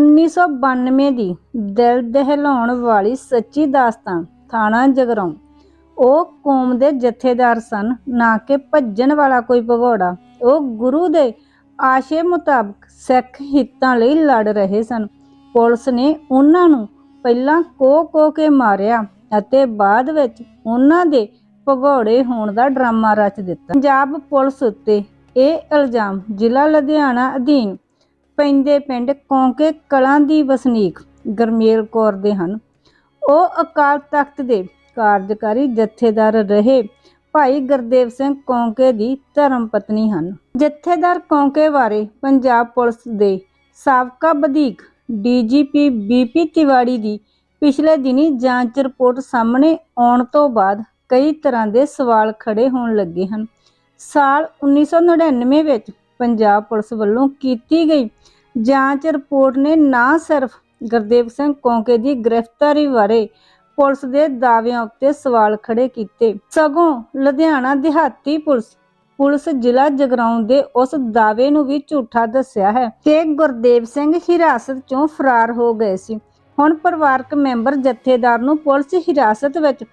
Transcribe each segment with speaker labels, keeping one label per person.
Speaker 1: 1992 ਦੀ ਦਿਲ ਦਹਿਲਾਉਣ ਵਾਲੀ ਸੱਚੀ ਦਾਸਤਾਨ, ਥਾਣਾ ਜਗਰਾਉਂ। ਉਹ ਕੌਮ ਦੇ ਜਥੇਦਾਰ ਸਨ, ਨਾ ਕਿ ਭੱਜਣ ਵਾਲਾ ਕੋਈ ਭਗੌੜਾ। ਉਹ ਗੁਰੂ ਦੇ ਆਸ਼ੇ ਮੁਤਾਬਕ ਸਿੱਖ ਹਿੱਤਾਂ ਲਈ ਲੜ ਰਹੇ ਸਨ। ਪੁਲਿਸ ਨੇ ਉਹਨਾਂ ਨੂੰ ਪਹਿਲਾਂ ਕੋ ਕੋ ਕੇ ਮਾਰਿਆ ਅਤੇ ਬਾਅਦ ਵਿੱਚ ਉਹਨਾਂ ਦੇ ਭਗੌੜੇ ਹੋਣ ਦਾ ਡਰਾਮਾ ਰਚ ਦਿੱਤਾ। ਪੰਜਾਬ ਪੁਲਿਸ ਉੱਤੇ ਇਹ ਇਲਜ਼ਾਮ ਜ਼ਿਲ੍ਹਾ ਲੁਧਿਆਣਾ ਅਧੀਨ ਪੈਂਦੇ ਪਿੰਡ ਕੌਂਕੇ ਕਲਾਂ ਦੀ ਵਸਨੀਕ ਗਰਮੇਲ ਕੌਰ ਦੇ ਹਨ। ਉਹ ਅਕਾਲ ਤਖਤ ਦੇ ਕਾਰਜਕਾਰੀ ਜਥੇਦਾਰ ਰਹੇ ਭਾਈ ਗੁਰਦੇਵ ਸਿੰਘ ਕੌਂਕੇ ਦੀ ਧਰਮ ਪਤਨੀ ਹਨ। ਜਥੇਦਾਰ ਕੌਂਕੇ ਬਾਰੇ ਪੰਜਾਬ ਪੁਲਿਸ ਦੇ ਸਾਬਕਾ ਵਧੀਕ ਡੀਜੀਪੀ ਬੀਪੀ ਤਿਵਾੜੀ ਦੀ ਪਿਛਲੇ ਦਿਨੀ ਜਾਂਚ ਰਿਪੋਰਟ ਸਾਹਮਣੇ ਆਉਣ ਤੋਂ ਬਾਅਦ ਕਈ ਤਰ੍ਹਾਂ ਦੇ ਸਵਾਲ ਖੜੇ ਹੋਣ ਲੱਗੇ ਹਨ। ਸਾਲ 1999 ਵਿੱਚ ਪੰਜਾਬ ਪੁਲਿਸ ਵੱਲੋਂ ਕੀਤੀ ਗਈ ਜਾਂਚ ਰਿਪੋਰਟ ਨੇ ਨਾ ਸਿਰਫ ਗੁਰਦੇਵ ਸਿੰਘ ਕੌਂਕੇ ਦੀ ਗ੍ਰਿਫਤਾਰੀ ਬਾਰੇ ਪੁਲਿਸ ਦੇ ਦਾਅਵਿਆਂ ਉੱਤੇ ਸਵਾਲ ਖੜੇ ਕੀਤੇ। ਸਗੋਂ ਲੁਧਿਆਣਾ ਦਿਹਾਤੀ ਪੁਲਿਸ ਪੁਲਿਸ ਜ਼ਿਲ੍ਹਾ ਜਗਰਾਉਂ ਦੇ ਉਸ ਦਾਅਵੇ ਨੂੰ ਵੀ ਝੂਠਾ ਦੱਸਿਆ ਹੈ ਤੇ ਗੁਰਦੇਵ ਸਿੰਘ ਹਿਰਾਸਤ 'ਚੋਂ ਫਰਾਰ ਹੋ ਗਏ ਸੀ। ਹੁਣ ਪਰਿਵਾਰਕ ਮੈਂਬਰ ਜਥੇਦਾਰ ਨੂੰ ਪੁਲਿਸ ਹਿਰਾਸਤ ਵਿੱਚ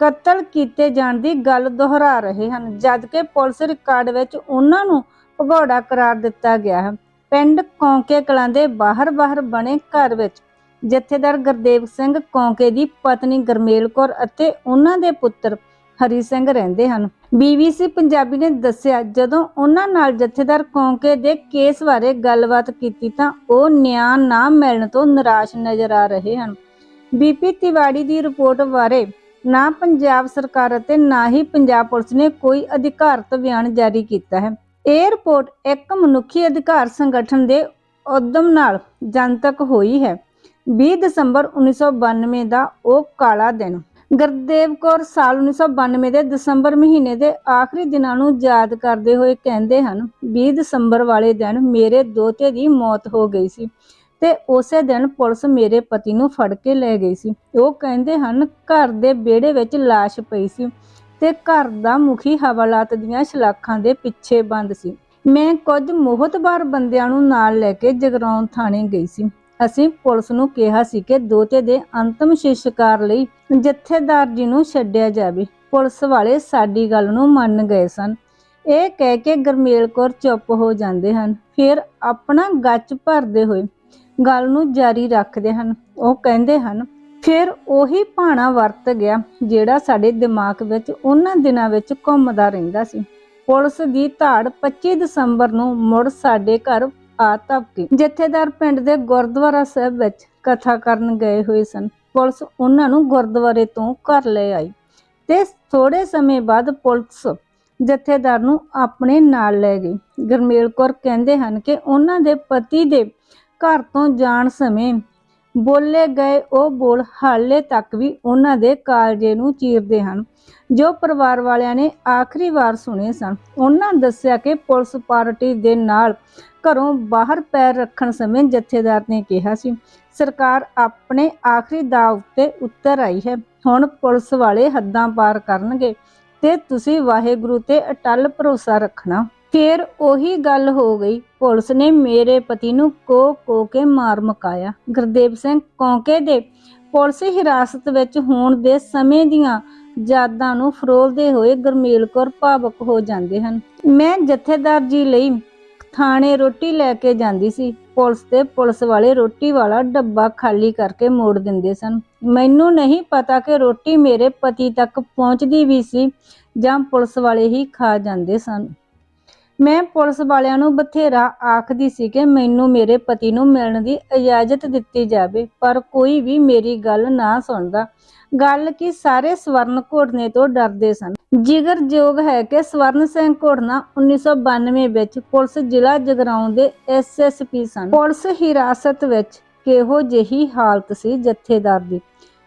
Speaker 1: ਕਤਲ ਕੀਤੇ ਜਾਣ ਦੀ ਗੱਲ ਦੁਹਰਾ ਰਹੇ ਹਨ, ਜਦਕਿ ਪੁਲਿਸ ਰਿਕਾਰਡ ਵਿੱਚ ਉਹਨਾਂ ਨੂੰ ਭਗੌੜਾ ਕਰਾਰ ਦਿੱਤਾ ਗਿਆ ਹੈ। ਪਿੰਡ ਕੌਂਕੇ ਕਲਾਂ ਦੇ ਬਾਹਰ-ਬਾਹਰ ਬਣੇ ਘਰ ਵਿੱਚ, ਜਥੇਦਾਰ ਗੁਰਦੇਵ ਸਿੰਘ ਕੌਂਕੇ ਦੀ ਪਤਨੀ ਗਰਮੇਲ ਕੌਰ ਅਤੇ ਉਹਨਾਂ ਦੇ ਪੁੱਤਰ ਹਰੀ ਸਿੰਘ ਰਹਿੰਦੇ ਹਨ। ਬੀਬੀਸੀ ਪੰਜਾਬੀ ਨੇ ਦੱਸਿਆ, ਜਦੋਂ ਉਹਨਾਂ ਨਾਲ ਜਥੇਦਾਰ ਕੌਂਕੇ ਦੇ ਕੇਸ ਬਾਰੇ ਗੱਲਬਾਤ ਕੀਤੀ ਤਾਂ ਉਹ ਨਿਆਂ ਨਾ ਮਿਲਣ ਤੋਂ ਨਿਰਾਸ਼ ਨਜ਼ਰ ਆ ਰਹੇ ਹਨ। ਬੀਪੀ ਤਿਵਾੜੀ ਦੀ ਰਿਪੋਰਟ ਬਾਰੇ ਨਾ ਪੰਜਾਬ ਸਰਕਾਰ ਅਤੇ ਨਾ ਹੀ ਪੰਜਾਬ ਪੁਲਿਸ ਨੇ ਕੋਈ ਅਧਿਕਾਰਤ ਬਿਆਨ ਜਾਰੀ ਕੀਤਾ ਹੈ। ਇਹ ਰਿਪੋਰਟ ਇੱਕ ਮਨੁੱਖੀ ਅਧਿਕਾਰ ਸੰਗਠਨ ਦੇ ਉਦਮ ਨਾਲ ਜਨਤਕ ਹੋਈ ਹੈ। 20 ਦਸੰਬਰ 1992 ਦਾ ਉਹ ਕਾਲਾ ਦਿਨ। ਗੁਰਦੇਵ ਕੌਰ ਸਾਲ 1992 ਦੇ ਦਸੰਬਰ ਮਹੀਨੇ ਦੇ ਆਖਰੀ ਦਿਨਾਂ ਨੂੰ ਯਾਦ ਕਰਦੇ ਹੋਏ ਕਹਿੰਦੇ ਹਨ 20 ਦਸੰਬਰ ਵਾਲੇ ਦਿਨ ਮੇਰੇ ਦੋਤੇ ਦੀ ਮੌਤ ਹੋ ਗਈ ਸੀ ਤੇ ਉਸੇ ਦਿਨ ਪੁਲਿਸ ਮੇਰੇ ਪਤੀ ਨੂੰ ਫੜ ਕੇ ਲੈ ਗਈ ਸੀ। ਉਹ ਕਹਿੰਦੇ ਹਨ, ਘਰ ਦੇ ਵਿਹੜੇ ਵਿੱਚ ਲਾਸ਼ ਪਈ ਸੀ। ਤੇ ਘਰ ਦਾ ਮੁਖੀ ਹਵਾਲਾਤ ਦੀਆਂ ਸ਼ਲਾਖਾਂ ਦੇ ਪਿੱਛੇ ਬੰਦ ਸੀ। ਮੈਂ ਕੁਝ ਮੋਹਤਬਾਰ ਬੰਦਿਆਂ ਨੂੰ ਨਾਲ ਲੈ ਕੇ ਜਗਰਾਉਂ ਥਾਣੇ ਗਈ ਸੀ। ਅਸੀਂ ਪੁਲਿਸ ਨੂੰ ਕਿਹਾ ਸੀ ਕਿ ਦੋਤੇ ਦੇ ਅੰਤਮ ਸੰਸਕਾਰ ਲਈ ਜਥੇਦਾਰ ਜੀ ਨੂੰ ਛੱਡਿਆ ਜਾਵੇ। ਪੁਲਿਸ ਵਾਲੇ ਸਾਡੀ ਗੱਲ ਨੂੰ ਮੰਨ ਗਏ ਸਨ। ਇਹ ਕਹਿ ਕੇ ਗਰਮੇਲ ਕੌਰ ਚੁੱਪ ਹੋ ਜਾਂਦੇ ਹਨ। ਫਿਰ ਆਪਣਾ ਗੱਚ ਭਰਦੇ ਹੋਏ ਗੱਲ ਨੂੰ ਜਾਰੀ ਰੱਖਦੇ ਹਨ। ਉਹ ਕਹਿੰਦੇ ਹਨ ਫਿਰ ਉਹੀ ਭਾਣਾ ਵਰਤ ਗਿਆ, ਜਿਹੜਾ ਸਾਡੇ ਦਿਮਾਗ ਵਿੱਚ ਉਹਨਾਂ ਦਿਨਾਂ ਵਿੱਚ ਘੁੰਮਦਾ ਰਹਿੰਦਾ ਸੀ। ਪੁਲਿਸ ਦੀ ਧਾੜ 25 ਦਸੰਬਰ ਨੂੰ ਮੁੜ ਸਾਡੇ ਘਰ ਆ ਧਪਕੀ ਜਥੇਦਾਰ ਪਿੰਡ ਦੇ ਗੁਰਦੁਆਰਾ ਸਾਹਿਬ ਵਿੱਚ ਕਥਾ ਕਰਨ ਗਏ ਹੋਏ ਸਨ। ਪੁਲਿਸ ਉਹਨਾਂ ਨੂੰ ਗੁਰਦੁਆਰੇ ਤੋਂ ਘਰ ਲੈ ਆਈ ਤੇ ਥੋੜੇ ਸਮੇਂ ਬਾਅਦ ਪੁਲਿਸ ਜਥੇਦਾਰ ਨੂੰ ਆਪਣੇ ਨਾਲ ਲੈ ਗਈ। ਗਰਮੇਲ ਕੌਰ ਕਹਿੰਦੇ ਹਨ ਕਿ ਉਹਨਾਂ ਦੇ ਪਤੀ ਦੇ ਘਰ ਤੋਂ ਜਾਣ ਸਮੇਂ ਬੋਲੇ ਗਏ ਉਹ ਬੋਲ ਹਾਲੇ ਤੱਕ ਵੀ ਉਹਨਾਂ ਦੇ ਕਾਲਜੇ ਨੂੰ ਚੀਰਦੇ ਹਨ। ਜੋ ਪਰਿਵਾਰ ਵਾਲਿਆਂ ਨੇ ਆਖਰੀ ਵਾਰ ਸੁਣੇ ਸਨ, ਉਹਨਾਂ ਦੱਸਿਆ ਕਿ ਪੁਲਿਸ ਪਾਰਟੀ ਦੇ ਨਾਲ ਘਰੋਂ ਬਾਹਰ ਪੈਰ ਰੱਖਣ ਸਮੇਂ ਜਥੇਦਾਰ ਨੇ ਕਿਹਾ ਸੀ, ਸਰਕਾਰ ਆਪਣੇ ਆਖਰੀ ਦਾਅ ਉੱਤੇ ਉਤਰ ਆਈ ਹੈ। ਹੁਣ ਪੁਲਿਸ ਵਾਲੇ ਹੱਦਾਂ ਪਾਰ ਕਰਨਗੇ ਤੇ ਤੁਸੀਂ ਵਾਹਿਗੁਰੂ ਤੇ ਅਟਲ ਭਰੋਸਾ ਰੱਖਣਾ। ਫਿਰ ਉਹੀ ਗੱਲ ਹੋ ਗਈ। ਪੁਲਿਸ ਨੇ ਮੇਰੇ ਪਤੀ ਨੂੰ ਕੋ ਕੋ ਕੇ ਮਾਰ ਮੁਕਾਇਆ। ਗੁਰਦੇਵ ਸਿੰਘ ਕੌਂਕੇ ਦੇ ਪੁਲਿਸ ਹਿਰਾਸਤ ਵਿੱਚ ਹੋਣ ਦੇ ਸਮੇਂ ਦੀਆਂ ਯਾਦਾਂ ਨੂੰ ਫਰੋਲਦੇ ਹੋਏ ਗਰਮੇਲ ਕੌਰ ਭਾਵਕ ਹੋ ਜਾਂਦੇ ਹਨ। ਮੈਂ ਜਥੇਦਾਰ ਜੀ ਲਈ ਥਾਣੇ ਰੋਟੀ ਲੈ ਕੇ ਜਾਂਦੀ ਸੀ। ਪੁਲਿਸ ਤੇ ਪੁਲਿਸ ਵਾਲੇ ਰੋਟੀ ਵਾਲਾ ਡੱਬਾ ਖਾਲੀ ਕਰਕੇ ਮੋੜ ਦਿੰਦੇ ਸਨ। ਮੈਨੂੰ ਨਹੀਂ ਪਤਾ ਕਿ ਰੋਟੀ ਮੇਰੇ ਪਤੀ ਤੱਕ ਪਹੁੰਚਦੀ ਵੀ ਸੀ ਜਾਂ ਪੁਲਿਸ ਵਾਲੇ ਹੀ ਖਾ ਜਾਂਦੇ ਸਨ। ਮੈਂ ਪੁਲਿਸ ਵਾਲਿਆਂ ਨੂੰ ਬਥੇਰਾ ਆਖਦੀ ਸੀ ਕਿ ਮੈਨੂੰ ਮੇਰੇ ਪਤੀ ਨੂੰ ਮਿਲਣ ਦੀ ਇਜਾਜ਼ਤ ਦਿੱਤੀ ਜਾਵੇ, ਪਰ ਕੋਈ ਵੀ ਮੇਰੀ ਗੱਲ ਨਾ ਸੁਣਦਾ। ਗੱਲ ਕੀ ਸਾਰੇ ਸਵਰਨ ਘੋੜਨੇ ਤੋਂ ਡਰਦੇ ਸਨ। ਜਿਗਰਯੋਗ ਹੈ ਕਿ ਸਵਰਨ ਸਿੰਘ ਘੋੜਨਾ 1992 ਵਿੱਚ ਪੁਲਿਸ ਜ਼ਿਲ੍ਹਾ ਜਗਰਾਉਂ ਦੇ ਐਸਐਸਪੀ ਸਨ। ਪੁਲਿਸ ਹਿਰਾਸਤ ਵਿੱਚ ਕਿਹੋ ਜਿਹੀ ਹਾਲਤ ਸੀ ਜਥੇਦਾਰ ਦੀ?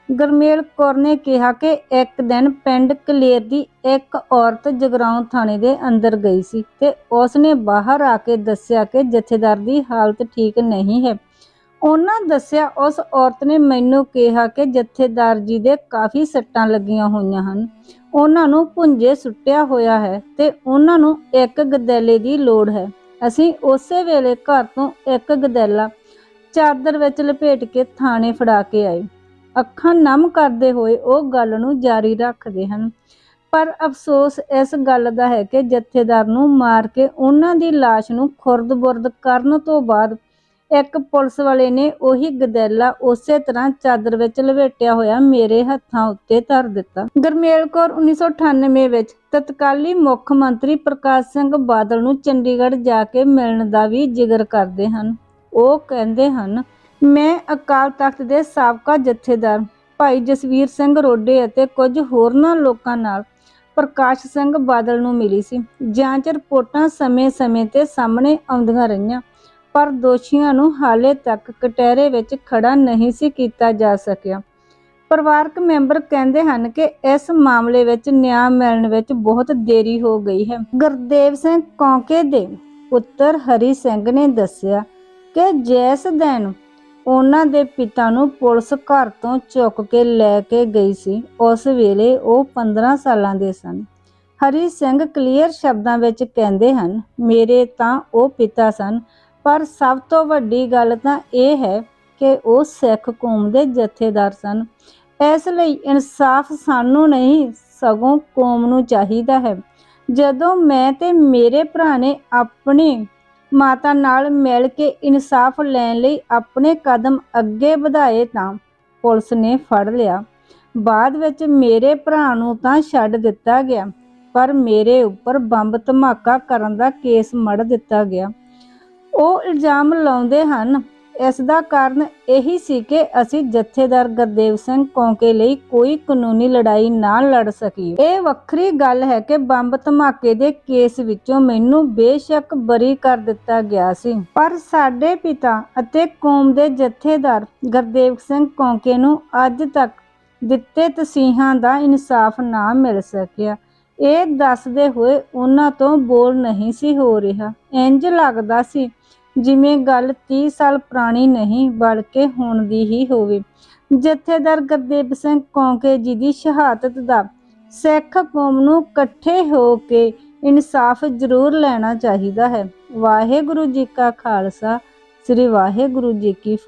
Speaker 1: ਗਰਮੇਲ ਕੌਰ ਨੇ ਕਿਹਾ ਕਿ ਇੱਕ ਦਿਨ ਪਿੰਡ ਕਲੇਰ ਦੀ ਇੱਕ ਔਰਤ ਜਗਰਾਉਂ ਥਾਣੇ ਦੇ ਅੰਦਰ ਗਈ ਸੀ ਤੇ ਉਸ ਨੇ ਬਾਹਰ ਆ ਕੇ ਦੱਸਿਆ ਕਿ ਜਥੇਦਾਰ ਦੀ ਹਾਲਤ ਠੀਕ ਨਹੀਂ ਹੈ। ਉਹਨਾਂ ਦੱਸਿਆ, ਉਸ ਔਰਤ ਨੇ ਮੈਨੂੰ ਕਿਹਾ ਕਿ ਜਥੇਦਾਰ ਜੀ ਦੇ ਕਾਫੀ ਸੱਟਾਂ ਲੱਗੀਆਂ ਹੋਈਆਂ ਹਨ। ਉਹਨਾਂ ਨੂੰ ਪੁੰਜੇ ਸੁੱਟਿਆ ਹੋਇਆ ਹੈ ਤੇ ਉਹਨਾਂ ਨੂੰ ਇੱਕ ਗਦੈਲੇ ਦੀ ਲੋੜ ਹੈ। ਅਸੀਂ ਉਸੇ ਵੇਲੇ ਘਰ ਤੋਂ ਇੱਕ ਗਦੈਲਾ ਚਾਦਰ ਵਿੱਚ ਲਪੇਟ ਕੇ ਥਾਣੇ ਫੜਾ ਕੇ ਆਏ। ਅੱਖਾਂ ਨਮ ਕਰਦੇ ਹੋਏ ਉਹ ਗੱਲ ਨੂੰ ਜਾਰੀ ਰੱਖਦੇ ਹਨ। ਪਰ ਅਫਸੋਸ ਇਸ ਗੱਲ ਦਾ ਹੈ ਕਿ ਜਥੇਦਾਰ ਨੂੰ ਮਾਰ ਕੇ ਉਹਨਾਂ ਦੀ ਲਾਸ਼ ਨੂੰ ਖੁਰਦ-ਬੁਰਦ ਕਰਨ ਤੋਂ ਬਾਅਦ ਇੱਕ ਪੁਲਿਸ ਵਾਲੇ ਨੇ ਉਹੀ ਗਦੈਲਾ ਉਸੇ ਤਰ੍ਹਾਂ ਚਾਦਰ ਵਿੱਚ ਲਵੇਟਿਆ ਹੋਇਆ ਮੇਰੇ ਹੱਥਾਂ ਉੱਤੇ ਧਰ ਦਿੱਤਾ। ਗਰਮੇਲ ਕੌਰ 1998 ਵਿੱਚ ਤਤਕਾਲੀ ਮੁੱਖ ਮੰਤਰੀ ਪ੍ਰਕਾਸ਼ ਸਿੰਘ ਬਾਦਲ ਨੂੰ ਚੰਡੀਗੜ੍ਹ ਜਾ ਕੇ ਮਿਲਣ ਦਾ ਵੀ ਜ਼ਿਕਰ ਕਰਦੇ ਹਨ। ਉਹ ਕਹਿੰਦੇ ਹਨ ਮੈਂ ਅਕਾਲ ਤਖਤ ਦੇ ਸਾਬਕਾ ਜਥੇਦਾਰ ਭਾਈ ਜਸਵੀਰ ਸਿੰਘ ਰੋਡੇ ਅਤੇ ਕੁਝ ਹੋਰਨਾਂ ਲੋਕਾਂ ਨਾਲ ਪ੍ਰਕਾਸ਼ ਸਿੰਘ ਬਾਦਲ ਨੂੰ ਮਿਲੀ ਸੀ। ਜਾਂਚ ਰਿਪੋਰਟਾਂ ਸਮੇਂ-ਸਮੇਂ ਤੇ ਸਾਹਮਣੇ ਆਉਂਦੀਆਂ ਰਹੀਆਂ, ਪਰ ਦੋਸ਼ੀਆਂ ਨੂੰ ਹਾਲੇ ਤੱਕ ਕਟਹਿਰੇ ਵਿੱਚ ਖੜਾ ਨਹੀਂ ਸੀ ਕੀਤਾ ਜਾ ਸਕਿਆ। ਪਰਿਵਾਰਕ ਮੈਂਬਰ ਕਹਿੰਦੇ ਹਨ ਕਿ ਇਸ ਮਾਮਲੇ ਵਿੱਚ ਨਿਆਂ ਮਿਲਣ ਵਿੱਚ ਬਹੁਤ ਦੇਰੀ ਹੋ ਗਈ ਹੈ। ਗੁਰਦੇਵ ਸਿੰਘ ਕੌਂਕੇ ਦੇ ਪੁੱਤਰ ਹਰੀ ਸਿੰਘ ਨੇ ਦੱਸਿਆ ਕਿ ਜੈਸ ਦਿਨ ਉਹਨਾਂ ਦੇ ਪਿਤਾ ਨੂੰ ਪੁਲਿਸ ਘਰ ਤੋਂ ਚੁੱਕ ਕੇ ਲੈ ਕੇ ਗਈ ਸੀ। ਉਸ ਵੇਲੇ ਉਹ 15 ਸਾਲਾਂ ਦੇ ਸਨ। ਹਰੀ ਸਿੰਘ ਕਲੀਅਰ ਸ਼ਬਦਾਂ ਵਿੱਚ ਕਹਿੰਦੇ ਹਨ, ਮੇਰੇ ਤਾਂ ਉਹ ਪਿਤਾ ਸਨ, ਪਰ ਸਭ ਤੋਂ ਵੱਡੀ ਗੱਲ ਤਾਂ ਇਹ ਹੈ ਕਿ ਉਹ ਸਿੱਖ ਕੌਮ ਦੇ ਜਥੇਦਾਰ ਸਨ। ਇਸ ਲਈ ਇਨਸਾਫ ਸਾਨੂੰ ਨਹੀਂ, ਸਗੋਂ ਕੌਮ ਨੂੰ ਚਾਹੀਦਾ ਹੈ। ਜਦੋਂ ਮੈਂ ਤੇ ਮੇਰੇ ਭਰਾ ਨੇ ਆਪਣੇ ਮਾਤਾ ਨਾਲ ਮਿਲ ਕੇ ਇਨਸਾਫ ਲੈਣ ਲਈ ਆਪਣੇ ਕਦਮ ਅੱਗੇ ਵਧਾਏ ਤਾਂ ਪੁਲਿਸ ਨੇ ਫੜ ਲਿਆ। ਬਾਅਦ ਵਿੱਚ ਮੇਰੇ ਭਰਾ ਨੂੰ ਤਾਂ ਛੱਡ ਦਿੱਤਾ ਗਿਆ, ਪਰ ਮੇਰੇ ਉੱਪਰ ਬੰਬ ਧਮਾਕਾ ਕਰਨ ਦਾ ਕੇਸ ਮੜ ਦਿੱਤਾ ਗਿਆ। ਉਹ ਇਲਜ਼ਾਮ ਲਾਉਂਦੇ ਹਨ ਇਸ ਦਾ ਕਾਰਨ ਇਹੀ ਸੀ ਕਿ ਅਸੀਂ ਜਥੇਦਾਰ ਗੁਰਦੇਵ ਸਿੰਘ ਕੌਂਕੇ ਲਈ ਕੋਈ ਕਾਨੂੰਨੀ ਲੜਾਈ ਨਾ ਲੜ ਸਕੀਏ। ਇਹ ਵੱਖਰੀ ਗੱਲ ਹੈ ਕਿ ਬੰਬ ਧਮਾਕੇ ਦੇ ਕੇਸ ਵਿੱਚੋਂ ਮੈਨੂੰ ਬੇਸ਼ੱਕ ਬਰੀ ਕਰ ਦਿੱਤਾ ਗਿਆ ਸੀ। ਪਰ ਸਾਡੇ ਪਿਤਾ ਅਤੇ ਕੌਮ ਦੇ ਜਥੇਦਾਰ ਗੁਰਦੇਵ ਸਿੰਘ ਕੌਂਕੇ ਨੂੰ ਅੱਜ ਤੱਕ ਦਿੱਤੇ ਤਸੀਹਾਂ ਦਾ ਇਨਸਾਫ ਨਾ ਮਿਲ ਸਕਿਆ। ਇਹ ਦੱਸਦੇ ਹੋਏ ਉਹਨਾਂ ਤੋਂ ਬੋਲ ਨਹੀਂ ਸੀ ਹੋ ਰਿਹਾ। ਇੰਜ ਲੱਗਦਾ ਸੀ ਜਿਵੇਂ ਗੱਲ 30 ਸਾਲ ਪੁਰਾਣੀ ਨਹੀਂ, ਬਲਕਿ ਹੁਣ ਦੀ ਹੀ ਹੋਵੇ। ਜਥੇਦਾਰ ਗੁਰਦੇਵ ਸਿੰਘ ਕੌਂਕੇ ਜੀ ਦੀ ਸ਼ਹਾਦਤ ਦਾ ਸਿੱਖ ਕੌਮ ਨੂੰ ਇਕੱਠੇ ਹੋ ਕੇ ਇਨਸਾਫ ਜ਼ਰੂਰ ਲੈਣਾ ਚਾਹੀਦਾ ਹੈ। ਵਾਹਿਗੁਰੂ ਜੀ ਕਾ ਖਾਲਸਾ, ਸ੍ਰੀ ਵਾਹਿਗੁਰੂ ਜੀ ਕੀ ਫਤਿਹ।